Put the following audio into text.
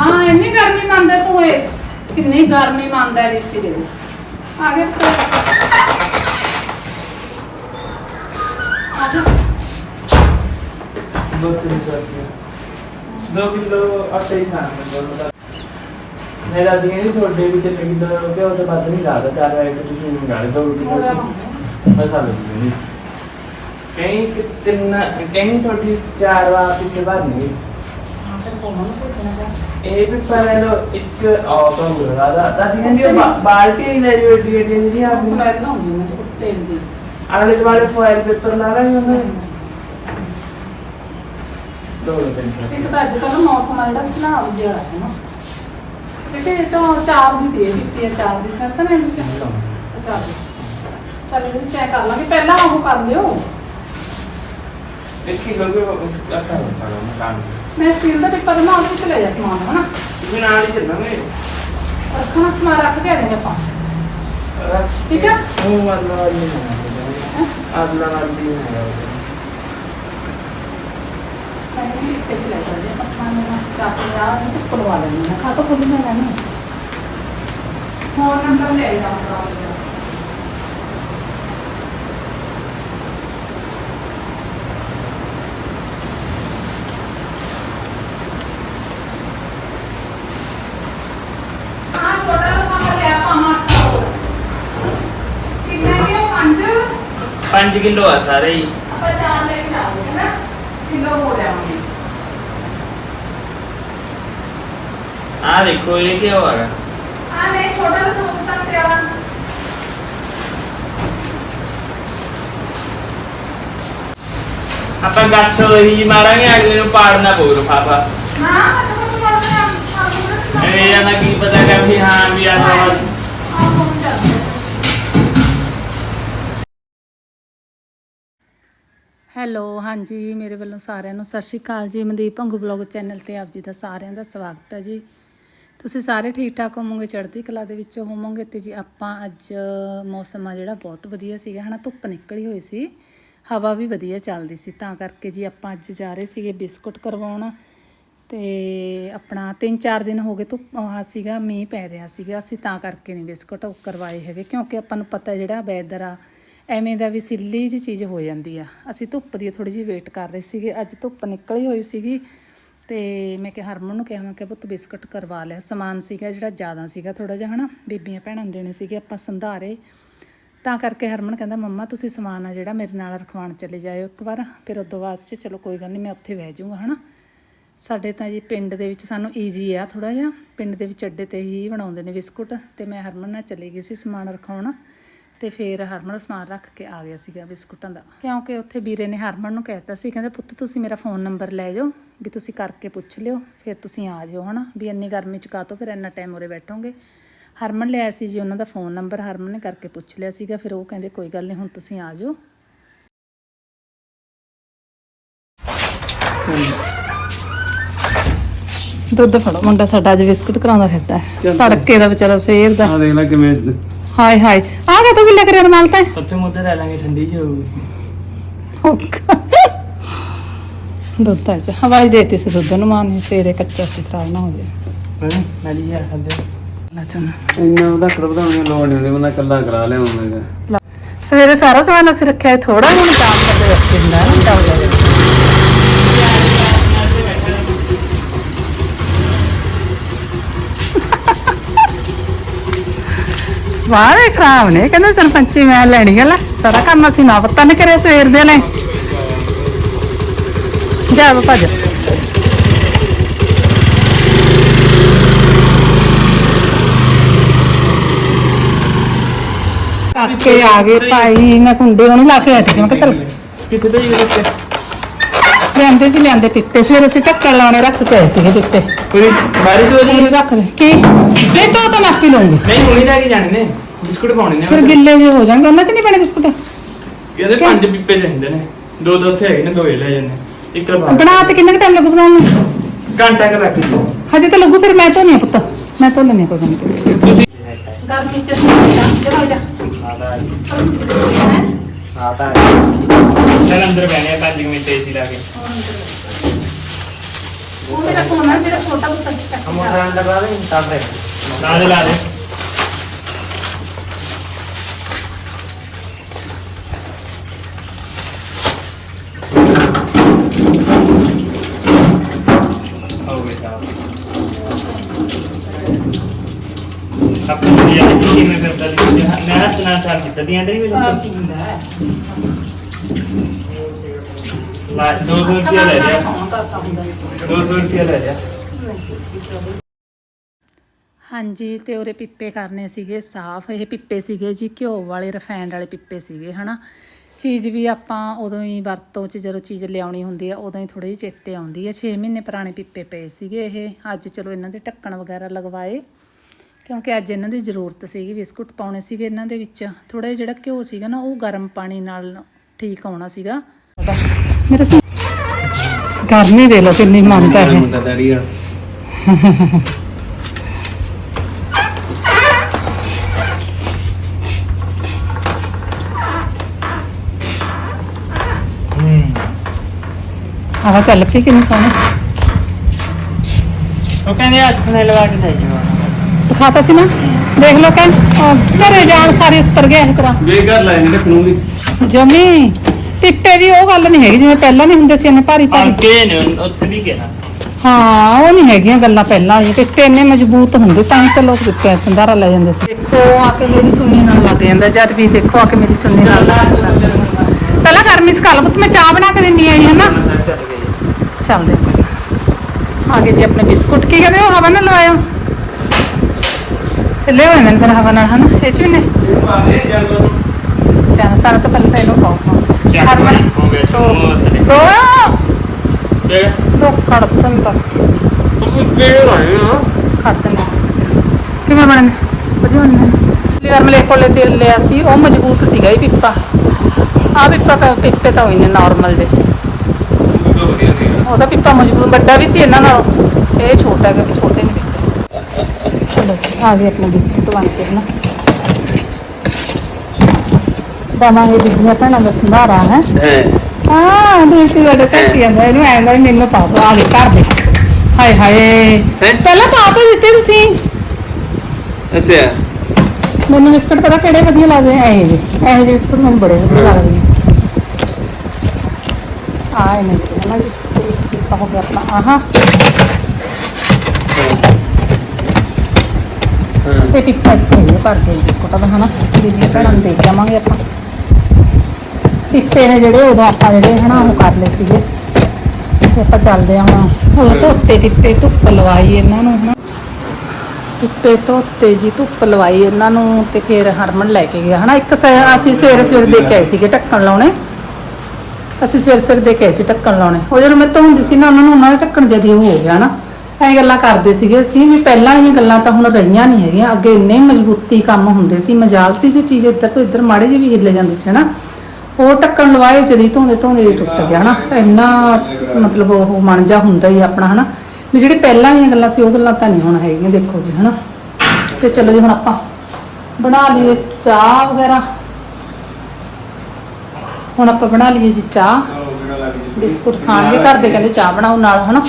ਹਾਂ ਇੰਨੀ ਗਰਮੀ ਮੰਨਦਾ ਤੂੰ ਇਹ ਕਿੰਨੀ ਗਰਮੀ ਮੰਨਦਾ ਹੈ ਰਿਫਤੀ ਦੇ ਆ ਗਿਆ ਪੁੱਤ। ਆ ਜਾ ਦੋ ਤਿੰਨ ਸਬਜ਼ੀਆਂ ਦੋ ਕਿਲੋ ਆਟੇ ਹੀ ਖਾਣਾ ਮੈਂ ਮੇਰਾ ਦੀਆਂ ਨਹੀਂ ਤੁਹਾਡੇ ਵੀ ਤੇ ਕਿਲੋ ਕਿ ਉਹ ਤੇ ਵੱਧ ਨਹੀਂ ਲੱਗਦਾ ਚਾਰ ਵਾਰ ਕਿ ਤੁਸੀਂ ਮੰਗਾ ਲਓ ਦੋ ਥੋੜਾ ਕਿਲੋ ਮਸਾਲਾ ਵੀ ਨਹੀਂ ਕਹੀਂ ਕਿ ਤਿੰਨ ਕਹੀਂ ਤੁਹਾਡੀ ਚਾਰ ਵਾਰ ਪਿੱਛੇ ਬਾਅਦ ਨਾ ਹੁੰਦੀ ਮੈਂ ਤੇਲ ਦੀ ਆਲੇ ਦੁਆਲੇ ਫੋਇਲ ਪੇਪਰ ਲਾ ਰਹੇ ਹੁੰਦੇ ਦੋ ਤਿੰਨ ਇੱਕ ਤਾਂ ਅੱਜ ਕੱਲ੍ਹ ਮੌਸਮ ਆ ਜਿਹੜਾ ਸੁਨਾਵ ਜਿਹਾ ਹੈ ਨਾ ਕਿਤੇ ਇਹ ਤਾਂ ਚਾਰ ਦੀ ਦੇ ਦਿੱਤੀ ਹੈ ਚਾਰ ਦੀ ਸਰ ਤਾਂ ਨਹੀਂ ਮੁਸ਼ਕਿਲ ਚਾਰ ਦੀ ਚੱਲ ਚੈੱਕ ਕਰ ਲਾਂਗੇ ਪਹਿਲਾਂ ਉਹ ਕਰ ਲਿਓ ਦੇਖੀ ਲੋਗੇ ਅੱਛਾ ਹੋਣਾ ਮਕਾਨ ਮੈਂ ਸਟੀਲ ਦਾ ਟਿੱਪਾ ਤੇ ਮੈਂ ਉਹਦੇ ਵਿੱਚ ਲੈ ਜਾ ਸਮਾਨ ਹਨਾ ਵੀ ਨਾਲ ਹੀ ਚੱਲਾਂਗੇ ਰੱਖਣਾ ਸਮਾਨ ਰੱਖ ਕੇ ਆ ਜਾਵਾਂਗੇ ਆਪਾਂ ਠੀਕ ਹੈ ਉਹ ਵਾਲਾ ਵਾਲੀ ਨਹੀਂ ਅਗਲਾ ਵਾਲੀ ਨਹੀਂ ਹੈ ਮੈਂ ਵੀ ਇੱਥੇ ਚ ਲੈ ਜਾਂਦੇ ਆਪਾਂ ਸਮਾਨ ਨੂੰ ਰੱਖ ਕੇ ਆ ਨਹੀਂ ਤੇ ਖੁਲਵਾ ਲੈਂਦੇ ਹਾਂ ਖਾ ਤਾਂ ਖੁੱਲ ਮੈਂ ਲੈਣਾ ਫੋਨ ਨੰਬਰ ਲੈ ਜਾਵਾਂਗਾ ਹਾਂ ਟੋਟਲ ਆਪਾਂ ਲਿਆ ਆਪਾਂ ਅੱਠ ਹੋਰ ਕਿੰਨੇ ਕਿਲੋ ਪੰਜ 5 ਕਿਲੋ ਆ ਸਾਰੇ ਹੀ। ਆਪਾਂ ਚਾਰ ਲੈ ਕੇ ਜਾਵਾਂਗੇ ਨਾ ਕਿਲੋ ਹੋ ਲਿਆਵਾਂਗੇ। ਆ ਦੇਖੋ ਇਹ ਕੀ ਹੋਗਾ ਆ ਨਹੀਂ ਛੋਟਾ ਜਿਹਾ ਫੋਨ ਤੱਕ ਪਿਆ ਵਾ। ਆਪਾਂ ਗੱਠ ਹੀ ਮਾਰਾਂਗੇ ਅਗਲੇ ਨੂੰ ਪਾੜਨਾ ਪਊ ਰਫਾਫਾ ਨਾ ਮੈਂ ਤਾਂ ਕੁਝ ਪੜ੍ਹਨਾ ਇਹ ਇਹਨਾਂ ਕੀ ਪਤਾ ਕਰ ਵੀ ਹਾਂ ਵੀ ਆ ਹੈਲੋ, ਹਾਂਜੀ, ਮੇਰੇ ਵੱਲੋਂ ਸਾਰਿਆਂ ਨੂੰ ਸਤਿ ਸ਼੍ਰੀ ਅਕਾਲ ਜੀ। ਮਨਦੀਪ ਭੰਗੂ ਬਲੌਗ ਚੈਨਲ ਤੇ ਆਪ ਜੀ ਦਾ ਸਾਰਿਆਂ ਦਾ ਸਵਾਗਤ ਹੈ ਜੀ। ਤੁਸੀਂ ਸਾਰੇ ਠੀਕ ਠਾਕ ਹੋਵੋਗੇ? ਚੜ੍ਹਦੀ ਕਲਾ ਦੇ ਵਿੱਚ ਹੋਵੋਗੇ? ਤੇ ਜੀ ਆਪਾਂ ਅੱਜ ਮੌਸਮ ਆ ਜਿਹੜਾ ਬਹੁਤ ਵਧੀਆ ਸੀਗਾ, ਹਨਾ? ਧੁੱਪ ਨਿਕਲੀ ਹੋਈ ਸੀ। ਹਵਾ ਵੀ ਵਧੀਆ ਚੱਲਦੀ ਸੀ। ਤਾਂ ਕਰਕੇ ਜੀ ਆਪਾਂ ਅੱਜ ਜਾ ਰਹੇ ਸੀਗੇ ਬਿਸਕੁਟ ਕਰਵਾਉਣ। ਤੇ ਆਪਣਾ 3-4 ਦਿਨ ਹੋ ਗਏ ਧੁੱਪ, ਆਹ ਸੀਗਾ, ਮੀਂਹ ਪੈ ਰਿਹਾ ਸੀਗਾ। ਅਸੀਂ ਤਾਂ ਕਰਕੇ ਨਹੀਂ ਬਿਸਕੁਟ ਉਹ ਕਰਵਾਏ ਹੈਗੇ, ਕਿਉਂਕਿ ਆਪਾਂ ਨੂੰ ਪਤਾ ਜਿਹੜਾ ਵੈਦਰ ਆ ਐਵੇਂ ਦਾ ਵੀ ਸਿੱਲੀ ਜੀ ਚੀਜ਼ ਹੋ ਜਾਂਦੀ ਆ। ਅਸੀਂ ਧੁੱਪ ਦੀ ਥੋੜੀ ਜਿਹੀ ਵੇਟ ਕਰ ਰਹੇ ਸੀਗੇ। ਅੱਜ ਧੁੱਪ ਨਿਕਲੀ ਹੋਈ ਸੀਗੀ ਤੇ ਮੈਂ ਕਿਹਾ ਹਰਮਨ ਨੂੰ ਕਿਹਾ, ਮੈਂ ਕਿਹਾ ਪੁੱਤ ਬਿਸਕੁਟ ਕਰਵਾ ਲਿਆ। ਸਮਾਨ ਸੀਗਾ ਜਿਹੜਾ ਜ਼ਿਆਦਾ ਸੀਗਾ ਥੋੜਾ ਜਿਹਾ, ਹਨਾ? ਬੀਬੀਆਂ ਭੈਣਾਂ ਦੇਣੇ ਸੀਗੇ ਆਪਾਂ ਸੰਧਾਰੇ। ਤਾਂ ਕਰਕੇ ਹਰਮਨ ਕਹਿੰਦਾ, ਮੰਮਾ, ਤੁਸੀਂ ਸਮਾਨ ਆ ਜਿਹੜਾ ਮੇਰੇ ਨਾਲ ਰਖਵਾਉਣ ਚਲੇ ਜਾਇਓ ਇੱਕ ਵਾਰ। ਫਿਰ ਉਦੋਂ ਬਾਅਦ ਚ ਚਲੋ ਕੋਈ ਗੱਲ ਨਹੀਂ ਮੈਂ ਉੱਥੇ ਬਹਿ ਜਾਊਂਗਾ, ਹਨਾ? ਸਾਡੇ ਤਾਂ ਜੀ ਪਿੰਡ ਦੇ ਵਿੱਚ ਸਾਨੂੰ ਈਜ਼ੀ ਆ ਥੋੜਾ ਜਿਹਾ। ਪਿੰਡ ਦੇ ਵਿੱਚ ਅੱਡੇ ਤੇ ਹੀ ਬਣਾਉਂਦੇ ਨੇ ਬਿਸਕੁਟ। ਤੇ ਮੈਂ ਹਰਮਨ ਨਾਲ ਚਲੀ ਗਈ ਸੀ ਸਮਾਨ ਰਖਾਉਣ। ਤੇ ਫਿਰ ਹਰਮਨ ਸਮਾਨ ਰੱਖ ਕੇ ਆ ਗਿਆ ਸੀਗਾ ਬਿਸਕੁਟਾਂ ਦਾ। ਕਿਉਂਕਿ ਉੱਥੇ ਵੀਰੇ ਨੇ ਹਰਮਨ ਨੂੰ ਕਹਿਤਾ ਸੀ ਕਹਿੰਦੇ ਪੁੱਤ ਤੁਸੀਂ ਮੇਰਾ ਫੋਨ ਨੰਬਰ ਲੈ ਜਾਓ ਵੀ ਤੁਸੀਂ ਕਰਕੇ ਪੁੱਛ ਲਿਓ ਫਿਰ ਤੁਸੀਂ ਆ ਜਾਓ ਹਨਾ? ਵੀ ਇੰਨੀ ਗਰਮੀ ਚ ਕਾਹਤੋਂ ਫਿਰ ਇੰਨਾ ਟਾਈਮ ਉਰੇ ਬੈਠੋਗੇ? ਹਰਮਨ ਲਿਆ ਸੀ ਜੀ ਉਹਨਾਂ ਦਾ ਫੋਨ ਨੰਬਰ ਹਰਮਨ ਨੇ ਕਰਕੇ ਪੁੱਛ ਲਿਆ ਸੀਗਾ ਫਿਰ ਉਹ ਕਹਿੰਦੇ ਕੋਈ ਗੱਲ ਨਹੀਂ ਹੁਣ ਤੁਸੀਂ ਆ ਜਾਓ। ਦੁੱਧ ਫੜੋ ਮੁੰਡਾ ਸਾਡਾ ਅੱਜ ਬਿਸਕੁਟ ਕਰਾਉਂਦਾ ਫਿਰਦਾ। ਹੈ ਤੜਕੇ ਦਾ ਵਿਚਾਰਾ ਸਵੇਰ ਦਾ। ਆ ਦੇਖ ਲੈ ਕਿਵੇਂ ਹਾਏ ਹਾਏ। ਆ ਗਿਆ ਤੂੰ ਗਿੱਲਾ ਕਰਿਆ ਰਮਾਲ ਤਾਂ ਉੱਥੇ ਮੁੱਦੇ ਰਹਿ ਲਾਂਗੇ ਠੰਡੀ ਜਿਹੀ ਹੋਊਗੀ। ਦੁੱਧ ਚ ਹਵਾਈ ਦੇਤੀ ਸੀ ਦੁੱਧ ਨੂੰ ਮਾਂ ਨੇ ਸਵੇਰੇ ਕੱਚਾ ਸੀ ਖਰਾਬ ਨਾ ਹੋ ਜਾਏ। ਹਾਂ ਨਾਲੀ ਆ ਸਾਡੇ ਲਚਨ ਇੰਨਾ ਉਹਦਾ ਕਰ ਵਧਾਉਣ ਦੀ ਲੋੜ ਨਹੀਂ ਹੁੰਦੀ ਬੰਦਾ ਕੱਲਾ ਕਰਾ ਲਿਆਉਂਦਾ ਸਵੇਰੇ ਸਾਰਾ ਸਮਾਨ ਅਸੀਂ ਰੱਖਿਆ ਥੋੜਾ ਹੁਣ ਵਾਰੇ ਖਰਾਬ ਨੇ, ਕਹਿੰਦੇ ਸਰਪੰਚੀ ਮੈਂ ਲੈਣੀ ਗੱਲ ਸਾਰਾ ਕੰਮ ਅਸੀਂ ਮਾਂ ਪੁੱਤਾਂ ਨੇ ਕਰਿਆ ਸਵੇਰ ਦੇ ਲੈ ਜਾ ਬਾਪਾ ਜਾ ਕਾਕੇ ਆ ਗਏ ਭਾਈ, ਮੈਂ ਕੁੰਡੇ ਉਹਨੂੰ ਲਾ ਕੇ ਹਟੀ ਸੀ, ਮੈਂ ਕਿਹਾ ਚੱਲ। ਕਿੱਥੇ ਤੇ ਇਹ ਰੱਖਿਆ ਲਿਆਂਦੇ ਜੀ ਲਿਆਂਦੇ ਪਿੱਤੇ ਸਵੇਰ ਅਸੀਂ ਢੱਕਣ ਲਾਉਣੇ ਰੱਖ ਕੇ ਆਏ ਸੀਗੇ ਪਿੱਤੇ ਕੋਈ ਬਾਰਿਸ਼ ਹੋ ਰਹੀ ਪੂਰੇ ਰੱਖ ਦੇ। ਕੀ? ਨਹੀਂ ਤਾਂ ਤਾਂ ਮੈਂ ਆਪੇ ਲਊਂਗੀ ਨਹੀਂ ਹੁਣੀ ਲੈ ਕੇ ਜਾਣੇ ਨੇ। ਬਿਸਕੁਟ ਪਾਉਣੇ ਨੇ ਫਿਰ ਗਿੱਲੇ ਜਿਹੇ ਹੋ ਜਾਣਗੇ। ਉਹਨਾਂ ਚ ਨਹੀਂ ਪੈਣੇ ਬਿਸਕੁਟ? ਇਹਦੇ ਪੰਜ ਪੀਪੇ ਚਾਹੀਦੇ ਨੇ। ਦੋ ਦੋ ਉੱਥੇ ਹੈਗੇ ਨੇ ਦੋ ਇਹ ਲੈ ਜਾਂਦੇ ਇੱਕ ਲਵਾ ਬਣਾ ਤੇ ਕਿੰਨਾ ਟਾਈਮ ਲੱਗੂ ਬਣਾਉਣ ਨੂੰ? ਘੰਟਾ ਕਰ ਰੱਖ ਹਜੇ ਤਾਂ ਲੱਗੂ ਫਿਰ ਮੈਂ ਤਾਂ ਨਹੀਂ ਪੁੱਤ। ਮੈਂ ਤਾਂ ਲੈਣੀ ਕੋਈ ਗੱਲ ਨਹੀਂ। ਤੁਸੀਂ ਗਰਮੀ ਚ ਜਾ। ਜਾ ਆਤਾ ਚੱਲ ਅੰਦਰ ਬਹਿਣੇ ਆ ਪੰਜ ਕੁ ਮਿੰਟ ਏਸੀ ਲਾ ਕੇ ਉਹ ਮੇਰਾ ਫੋਨ ਆ ਜਿਹੜਾ ਛੋਟਾ ਪੁੱਤ ਦਿੱਤਾ ਮੋਟਰ ਅੰਦਰ ਲਾ ਦੇ ਤਾਂ ਦੇ ਲਾ ਦੇ ਲਾ ਦੇ ਆਪਣੇ ਜਿਹੜੇ ਕਿਵੇਂ ਕਰਦਾ ਜੀ ਮੈਂ ਹੱਥ ਨਾਲ ਸਾਲ ਕੀਤਾ ਦੀਆਂ ਤੇਰੀ ਵੀ ਹਾਂ ਪੀਂਦਾ ਹਾਂਜੀ, ਤੇ ਉਹਰੇ ਪਿੱਪੇ ਕਰਨੇ ਸੀਗੇ, ਸਾਫ਼। ਇਹ ਪਿੱਪੇ ਸੀਗੇ ਜੀ, ਘਿਓ ਵਾਲੇ ਰਫੈਂਡ ਵਾਲੇ ਪਿੱਪੇ ਸੀਗੇ, ਹਨਾ। ਚੀਜ਼ ਵੀ ਆਪਾਂ ਉਦੋਂ ਹੀ ਵਰਤੋਂ 'ਚ ਜਦੋਂ ਚੀਜ਼ ਲਿਆਉਣੀ ਹੁੰਦੀ ਆ, ਉਦੋਂ ਹੀ ਥੋੜੀ ਜਿਹੀ ਚੇਤੇ ਆਉਂਦੀ ਆ। 6 ਮਹੀਨੇ ਪੁਰਾਣੇ ਪਿੱਪੇ ਪਏ ਸੀਗੇ ਇਹ। ਅੱਜ ਚਲੋ ਇਹਨਾਂ ਦੇ ਢੱਕਣ ਵਗੈਰਾ ਲਗਵਾਏ, ਕਿਉਂਕਿ ਅੱਜ ਇਹਨਾਂ ਦੀ ਜ਼ਰੂਰਤ ਸੀਗੀ, ਬਿਸਕੁਟ ਪਾਉਣੇ ਸੀਗੇ ਇਹਨਾਂ ਦੇ ਵਿੱਚ। ਥੋੜਾ ਜਿਹੜਾ ਘਿਓ ਸੀਗਾ ਨਾ, ਉਹ ਗਰਮ ਪਾਣੀ ਨਾਲ ਠੀਕ ਆਉਣਾ ਸੀਗਾ। ਮੇਰੇ ਗਰਮੀ ਦੇ ਲੋ ਕਿੰਨੀ ਮੰਨਦਾ ਹੈ ਆਹ ਚੱਲ ਪਈ ਕਿੰਨੀ ਸੋਹਣੀ। ਉਹ ਕਹਿੰਦੇ ਹੱਥ ਨੇ ਲਗਾ ਕੇ ਦੇ ਜਿਓ ਦਿਖਾਤਾ ਸੀ ਨਾ? ਦੇਖ ਲਓ ਕਹਿ ਘਰੇ ਜਾਣ ਸਾਰੇ ਉੱਤਰ ਗਿਆ ਇਸ ਤਰ੍ਹਾਂ। ਵੇ ਘਰ ਲੈ ਨਹੀਂ ਰੱਖਣੂ ਵੀ। ਜਮੀ। ਟਿੱਟੇ ਵੀ ਉਹ ਗੱਲ ਨਹੀਂ ਹੈਗੀ ਜਿਵੇਂ ਪਹਿਲਾਂ ਨਹੀਂ ਹੁੰਦੇ ਸੀ ਇੰਨੇ ਭਾਰੀ ਭਾਰੀ। ਅੱਗੇ ਨੇ ਉੱਥੇ ਵੀ ਕਿਹਾ। ਹਾਂ ਉਹ ਨਹੀਂ ਹੈਗੀਆਂ ਗੱਲਾਂ ਪਹਿਲਾਂ ਵਾਲੀਆਂ ਟਿੱਟੇ ਇੰਨੇ ਮਜ਼ਬੂਤ ਹੁੰਦੇ ਤਾਂ ਹੀ ਤਾਂ ਲੋਕ ਦਿੱਤੇ ਸੰਧਾਰਾ ਲੈ ਜਾਂਦੇ ਸੀ। ਦੇਖੋ ਆ ਕੇ ਮੇਰੀ ਚੁੰਨੀ ਨਾਲ ਲੱਗ ਜਾਂਦਾ ਜਦ ਵੀ ਦੇਖੋ ਆ ਕੇ ਮੇਰੀ ਚੁੰਨੀ ਨਾਲ ਲੱਗ ਜਾਂਦਾ। ਪਹਿਲਾਂ ਗਰਮੀ ਸਕਾਲ ਪੁੱਤ ਮੈਂ ਚਾਹ ਬਣਾ ਕੇ ਦਿੰਨੀ ਆਈ ਹਾਂ ਨਾ ਚੱਲ ਗਈ ਚੱਲਦੇ ਆ ਗਏ ਜੀ ਆਪਣੇ ਬਿਸਕੁਟ ਕੀ ਕਹਿੰਦੇ ਹੋ ਹਵਾ ਨਾਲ ਲਵਾਇਓ? ਸਿੱਲੇ ਹੋਏ ਨੇ ਫਿਰ ਹਵਾ ਨਾਲ ਹਨਾ? ਇਹ ਚ ਵੀ ਨੇ? ਚੱਲ ਸਾਰਾ ਤੋਂ ਪਹਿਲਾਂ ਤਾਂ ਇਹਨੂੰ ਪਾਓ। ਕਿਵੇਂ ਬਣਨੇ ਵਧੀਆ ਮਲੇ ਕੋਲੇ ਤੇਲ ਲਿਆ ਸੀ ਉਹ ਮਜ਼ਬੂਤ ਸੀਗਾ ਇਹ ਪਿੱਪਾ ਆ ਪਿੱਪਾ ਤਾਂ ਪਿੱਪੇ ਤਾਂ ਹੋਈ ਨੇ ਨਾਰਮਲ ਦੇ ਉਹਦਾ ਪਿੱਪਾ ਮਜ਼ਬੂਤ ਵੱਡਾ ਵੀ ਸੀ ਇਹਨਾਂ ਨਾਲੋਂ ਇਹ ਛੋਟਾ ਹੈਗਾ ਵੀ ਛੋਟੇ ਨੇ ਪਿੱਪੇ ਚਲੋ ਜੀ ਆ ਗਏ ਆਪਣੇ ਬਿਸਕੁਟ ਬਣ ਕੇ ਨਾ ਦਵਾਂਗੇ ਬੀਬੀਆਂ ਭੈਣਾਂ ਦਾ ਸੰਧਾਰਾ ਹੈ? ਹਾਂ। ਦੇਖ ਤੂੰ ਬੜਾ ਚੱਕੀ ਜਾਂਦਾ ਇਹਨੂੰ ਐਂ ਦਾ ਮੈਨੂੰ ਪਾ ਦੋ ਆ ਗਏ ਘਰ ਦੇ। ਹਾਏ ਹਾਏ। ਪਹਿਲਾਂ ਪਾ ਤਾਂ ਦਿੱਤੇ ਤੁਸੀਂ। ਅੱਛਾ। ਮੈਨੂੰ ਬਿਸਕੁਟ ਪਤਾ ਕਿਹੜੇ ਵਧੀਆ ਲੱਗਦੇ ਐ ਇਹ ਇਹੋ ਜਿਹੇ ਬਿਸਕੁਟ ਮੈਨੂੰ ਬੜੇ ਵਧੀਆ ਲੱਗਦੇ ਨੇ। ਆ ਇਹ ਮੇਰੇ ਨਾ ਜੀ। ਪਿੱਪਾ ਹੋ ਗਿਆ ਆਪਣਾ ਆਹਾ। ਤੇ ਪਿੱਪਾ ਇੱਥੇ ਹੀ ਹੈ ਭਰ ਕੇ ਬਿਸਕੁਟਾਂ ਦਾ ਹਨਾ? ਬੀਬੀਆਂ ਭੈਣਾਂ ਨੂੰ ਦੇ ਕੇ ਆਵਾਂਗੇ ਆਪਾਂ। ਪਿੱਪੇ ਨੇ ਜਿਹੜੇ ਉਦੋਂ ਆਪਾਂ ਜਿਹੜੇ ਹਨਾ ਉਹ ਕਰ ਲਏ ਸੀਗੇ। ਤੇ ਆਪਾਂ ਚੱਲਦੇ ਆ ਹੁਣ। ਉਹ ਧੋਤੇ ਟਿੱਪੇ ਧੁੱਪ ਲਵਾਈ ਇਹਨਾਂ ਨੂੰ ਹਨਾ। ਧੁੱਪੇ ਧੋਤੇ ਜੀ ਧੁੱਪ ਲਵਾਈ ਇਹਨਾਂ ਨੂੰ ਤੇ ਫਿਰ ਹਰਮਨ ਲੈ ਕੇ ਗਿਆ ਹਨਾ। ਇੱਕ ਅਸੀਂ ਸਵੇਰੇ ਸਵੇਰੇ ਦੇ ਕੇ ਆਏ ਸੀਗੇ ਢੱਕਣ ਲਾਉਣੇ। ਅਸੀਂ ਸਵੇਰੇ ਸਵੇਰੇ ਦੇ ਕੇ ਆਏ ਸੀ ਢੱਕਣ ਲਾਉਣੇ। ਉਹ ਜਦੋਂ ਮੈਂ ਧੋਂਦੀ ਸੀ ਨਾ, ਉਹਨਾਂ ਨੂੰ ਉਹਨਾਂ ਦਾ ਢੱਕਣ ਜਦੀ ਹੋ ਗਿਆ ਨਾ ਐਂ ਗੱਲਾਂ ਕਰਦੇ ਸੀਗੇ ਅਸੀਂ ਵੀ ਪਹਿਲਾਂ ਵਾਲੀਆਂ ਗੱਲਾਂ ਤਾਂ ਹੁਣ ਰਹੀਆਂ ਨਹੀਂ ਹੈਗੀਆਂ। ਅੱਗੇ ਇੰਨੇ ਮਜ਼ਬੂਤੀ ਕੰਮ ਹੁੰਦੇ ਸੀ, ਮਜਾਲ ਸੀ ਜੇ ਚੀਜ਼ ਇੱਧਰ ਤੋਂ ਇੱਧਰ ਮਾੜੇ ਜਿਹੇ ਵੀ ਹਿੱਲੇ ਜਾਂਦੇ ਸੀ ਹਨਾ। ਉਹ ਢੱਕਣ ਲਵਾਏ, ਜਦੀ ਧੋਂਦੇ ਧੋਂਦੇ ਹੀ ਟੁੱਟ ਗਿਆ ਹਨਾ। ਇੰਨਾ ਮਤਲਬ ਉਹ ਮਨ ਜਾ ਹੁੰਦਾ ਹੀ ਆਪਣਾ ਹਨਾ। ਵੀ ਜਿਹੜੀ ਪਹਿਲਾਂ ਵਾਲੀਆਂ ਗੱਲਾਂ ਸੀ, ਉਹ ਗੱਲਾਂ ਤਾਂ ਨਹੀਂ ਹੁਣ ਹੈਗੀਆਂ, ਦੇਖੋ ਜੀ ਹਨਾ। ਤੇ ਚਲੋ ਜੀ ਹੁਣ ਆਪਾਂ ਬਣਾ ਲਈਏ ਚਾਹ ਵਗੈਰਾ। ਹੁਣ ਆਪਾਂ ਬਣਾ ਲਈਏ ਜੀ ਚਾਹ। ਬਿਸਕੁਟ ਖਾਣਗੇ, ਘਰ ਦੇ ਕਹਿੰਦੇ ਚਾਹ ਬਣਾਓ ਨਾਲ, ਹਨਾ।